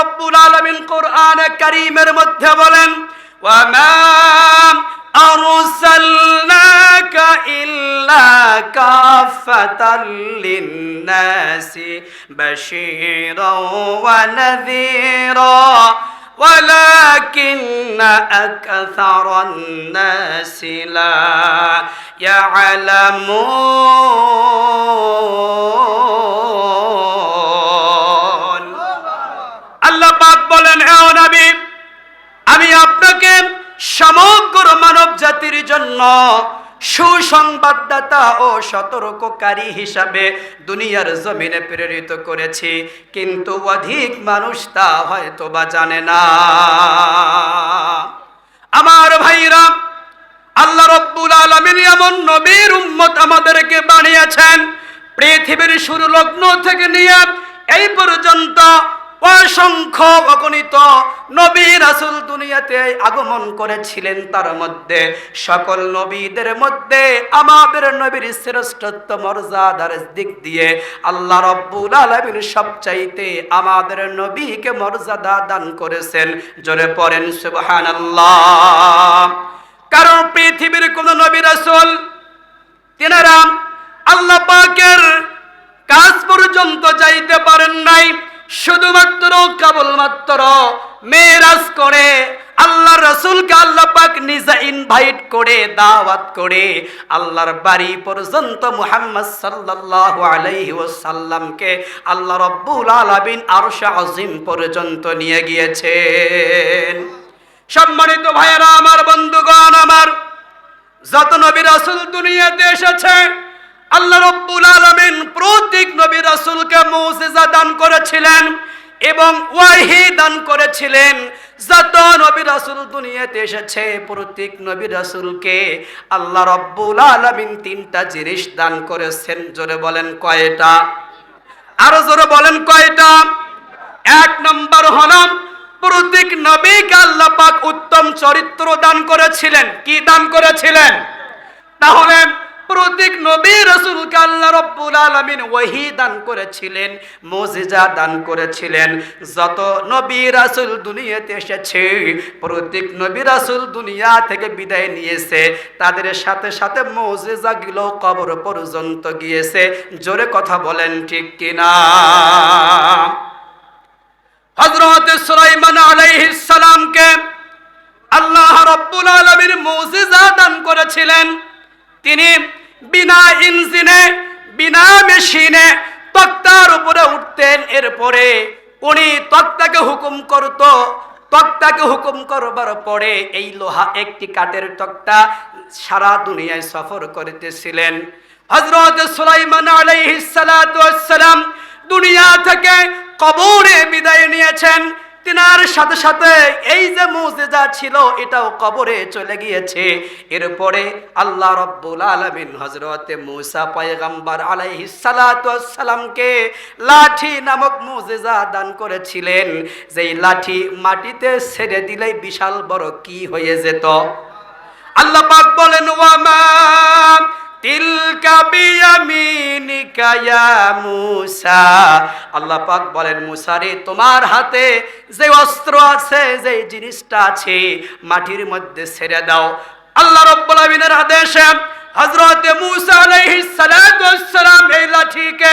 রব্বুল আলামিন কোরআনে কারীমের মধ্যে বলেন ওয়ামা أرسلناك إلا كافة للناس بشيرا ونذيرا ولكن أكثر الناس لا يعلمون জন্য সুসংবাদদাতা ও সতর্ককারী হিসাবে দুনিয়ার জমিনে প্রেরিত করেছি, কিন্তু অধিক মানুষ তা হয়তো বা জানে না। আমার ভাইরা, আল্লাহ রব্বুল আলমিন এমন নবীর উম্মত আমাদেরকে বানিয়েছেন, পৃথিবীর শুরু লগ্ন থেকে নিয়ে এই পর্যন্ত অসংখ্য অগণিত নবী রাসূল দুনিয়াতে আগমন করেছিলেন তার মধ্যে। সকল নবীদের মধ্যে আমাদের নবীর শ্রেষ্ঠত্ব, মর্যাদার দিক দিয়ে আল্লাহ রব্বুল আলামিন সবচাইতে আমাদের নবীকে মর্যাদা দান করেছেন। জোরে পড়েন, সুবহানাল্লাহ। কারণ পৃথিবীর কোন নবী রাসূল তেনারা আল্লাহ পাকের কাজ পর্যন্ত যাইতে পারেন নাই শুধুমাত্র কেবলমাত্র মেরাজ করে, আল্লাহ রসুলকে আল্লাহ পাক নিজে ইনভাইট করে, দাওয়াত করে, আল্লাহর বাড়ি পর্যন্ত মুহাম্মদ সাল্লাল্লাহু আলাইহি ওয়াসাল্লামকে আল্লাহ রব্বুল আলামিন আরশে আজিম পর্যন্ত নিয়ে গিয়েছেন। সম্মানিত ভাইয়েরা, আমার বন্ধুগণ, আমার যত নবী রাসূল দুনিয়াতে এসেছে আল্লাহ রব্বুল আলামিন প্রত্যেক নবী রাসূলকে মুজিজা দান করেছিলেন এবং ওয়াহি দান করেছিলেন। যত নবী রাসূল দুনিয়াতে এসেছে প্রত্যেক নবী রাসূলকে আল্লাহ রব্বুল আলামিন তিনটা জিনিস দান করেছেন। জোরে বলেন কয়টা? আরও জোরে বলেন কয়টা? এক নম্বর হলাম প্রত্যেক নবীকে আল্লাহ পাক উত্তম চরিত্র দান করেছিলেন। কি দান করেছিলেন? তাহলে প্রত্যেক নবী রসুলকে আল্লাহ রব্বুল আলমিন ওহি দান করেছিলেন, মজিজা দান করেছিলেন। যত নবী রাসুল দুনিয়াতে এসেছে প্রত্যেক নবী রাসুল দুনিয়া থেকে বিদায় নিয়েছে, তাদের সাথে সাথে মজিজা গুলো কবর পর্যন্ত গিয়েছে। জোরে কথা বলেন ঠিক কিনা? হজরত সুলাইমান আলাইহিস সালামকে আল্লাহ রব্বুল আলামিন মুজিজা দান করেছিলেন। তিনি বিনা ইঞ্জিনে, বিনা মেশিনে তক্তার উপরে উঠতেন। এরপরে উনি তক্তাকে হুকুম করত। তক্তাকে হুকুম করবার পরে এই লোহা একটি কাঠের তক্তা সারা দুনিয়ায় সফর করিতেছিলেন। হজরত সুলাইমান আলাইহিস ওয়াসসালাম দুনিয়া থেকে কবরে বিদায় নিয়েছেন। তিনার সাথে সাথে এই যে মুজিজা ছিল, এটাও কবরে চলে গিয়েছে। এরপরে আল্লাহ রব্বুল আলামিন হযরতে মূসা পয়গম্বর আলাইহিস সালাতু সালামকে লাঠি নামক মুজিজা দান করেছিলেন। যেই লাঠি মাটিতে ছেড়ে দিলে বিশাল বড় কি হয়ে যেত? আল্লাহ পাক বলেন ওয়ামা আল্লাহ পাক বলেন, মূসা রে, তোমার হাতে যে অস্ত্র আছে, যে জিনিসটা আছে, মাটির মধ্যে ছেড়ে দাও। আল্লাহ রাব্বুল আলামিনের আদেশে হযরত মূসা আলাইহিস সালাতু ওয়াসসালাম এই লাঠিকে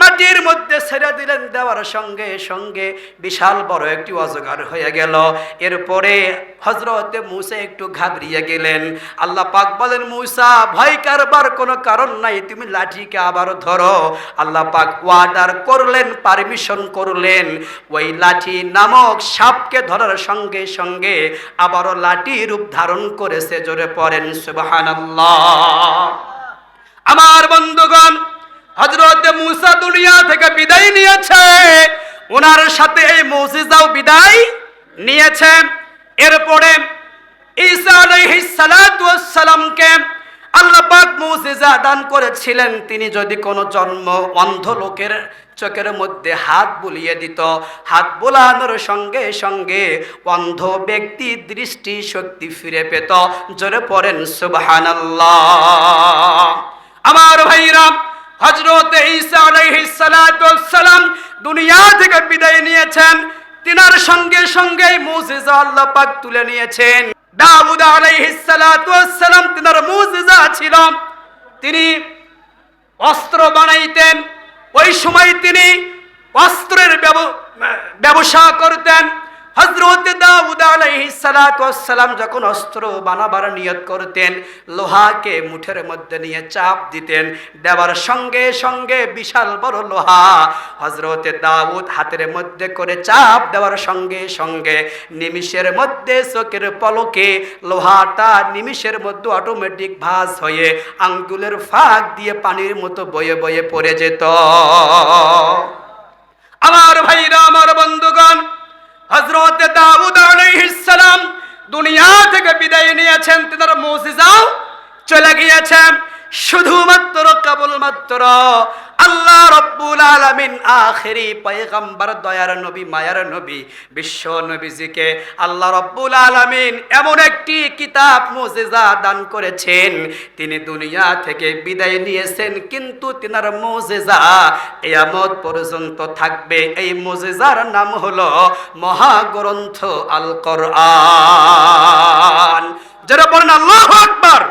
মাটির মধ্যে ছেড়ে দিলেন। দেওয়ার সঙ্গে সঙ্গে বিশাল বড় একটি অজগার হয়ে গেল। এরপরে হজরতে মুসা একটু ঘাবড়িয়ে গেলেন। আল্লাহ পাক বলেন, মুসা, ভয় কারবার কোনো কারণ নাই, তুমি লাঠিকে আবার ধরো। আল্লাহ পাক ওয়ার্ডার করলেন, পারমিশন করলেন। ওই লাঠি নামক সাপকে ধরার সঙ্গে সঙ্গে আবারও লাঠি রূপ ধারণ করেছে, জোরে পড়েন, সুবহানাল্লাহ। আমার বন্ধুগণ হজরত মুসা দুনিয়া থেকে বিদায় নিয়েছে। ওনার সাথে এই মসজিদাও বিদায় নিয়েছে। এরপরে ঈসা আলাইহিস সালাতু সালামকে আল্লাহ পাক মুজিজা দান করেছিলেন। তিনি যদি কোনো জন্ম অন্ধ লোকের চোখের মধ্যে হাত বুলিয়ে দিত, হাত বোলানোর সঙ্গে সঙ্গে অন্ধ ব্যক্তি দৃষ্টি শক্তি ফিরে পেত। জোরে পড়েন, সুবহানাল্লাহ। আমার ভাইরা হজরত ঈসা আলাইহিস সালাতু ওয়াস সালাম দুনিয়া থেকে বিদায় নিয়েছেন। তিনার সঙ্গে সঙ্গে মুজিজা আল্লাহ পাক তুলে নিয়েছেন। দাউদ আলাইহিস সালাতু ওয়াস সালাম তিনার মুজিজা ছিল। তিনি অস্ত্র বানাইতেন। ওই সময় তিনি অস্ত্রের ব্যব- ব্যবসা সালাম যখন অস্ত্র বানাবার নিয়ত করতেন, লোহাকে মুঠের মধ্যে নিয়ে চাপ দিতেন, দেওয়ার সঙ্গে সঙ্গে বিশাল বড় লোহা হজরতে দাউদ হাতের মধ্যে করে চাপ দেওয়ার সঙ্গে সঙ্গে নিমিষের মধ্যে চোখের পলকে লোহাটা নিমিষের মধ্যে অটোমেটিক ভাঁজ হয়ে আঙ্গুলের ফাঁক দিয়ে পানির মতো বয়ে বয়ে পড়ে যেত। আমার ভাইরা, আমার বন্ধুগণ হজরত দাউদ আলাইহিসসালাম দুনিয়া থেকে বিদায় নিয়েছেন তার মুজিজাও চলে গিয়েছেন। শুধুমাত্র কেবলমাত্র আল্লাহ রব্বুল আলামিন আখেরি পয়গম্বর, দয়ার নবী, মায়ার নবী, বিশ্ব নবীজিকে আল্লাহ রব্বুল আলামিন এমন একটি কিতাব মুজিজা দান করেছেন। তিনি দুনিয়া থেকে বিদায় নিয়েছেন, কিন্তু তিনার মুজিজা কিয়ামত পর্যন্ত থাকবে। এই মুজিজার নাম হলো মহাগ্রন্থ আল কোরআন আল্লাহু আকবার।